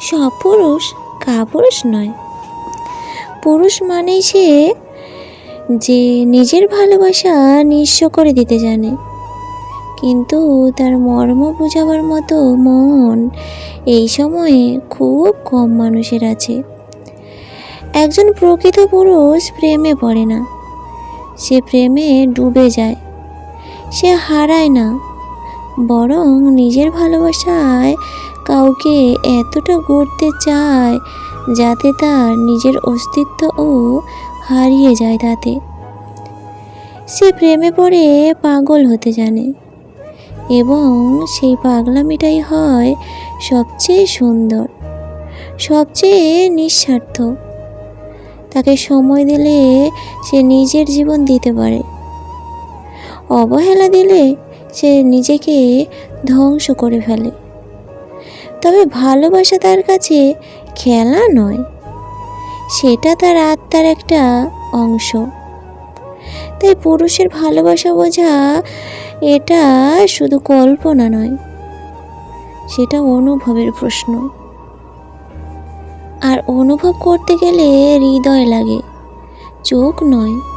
সব পুরুষ কাপুরুষ নয়। পুরুষ মানেই সে যে নিজের ভালোবাসা নিঃস্ব করে দিতে জানে। কিন্তু তার মর্ম বোঝাবার মতো মন এই সময়ে খুব কম মানুষের আছে। একজন প্রকৃত পুরুষ প্রেমে পড়ে না। সে প্রেমে ডুবে যায়। সে হারায় না। বরং নিজের ভালোবাসায় কাউকে এতটা গড়তে চায় যাতে তার নিজের অস্তিত্বও হারিয়ে যায় তাতে। সে প্রেমে পড়ে পাগল হতে জানে এবং সেই পাগলামিটাই হয় সবচেয়ে সুন্দর, সবচেয়ে নিঃস্বার্থ। তাকে সময় দিলে সে নিজের জীবন দিতে পারে। অবহেলা দিলে সে নিজেকে ধ্বংস করে ফেলে। তবে ভালোবাসা তার কাছে খেলা নয়। সেটা তার আত্মার একটা অংশ। তাই পুরুষের ভালোবাসা বোঝা এটা শুধু কল্পনা নয়, সেটা অনুভবের প্রশ্ন। আর অনুভব করতে গেলে হৃদয় লাগে, চোখ নয়।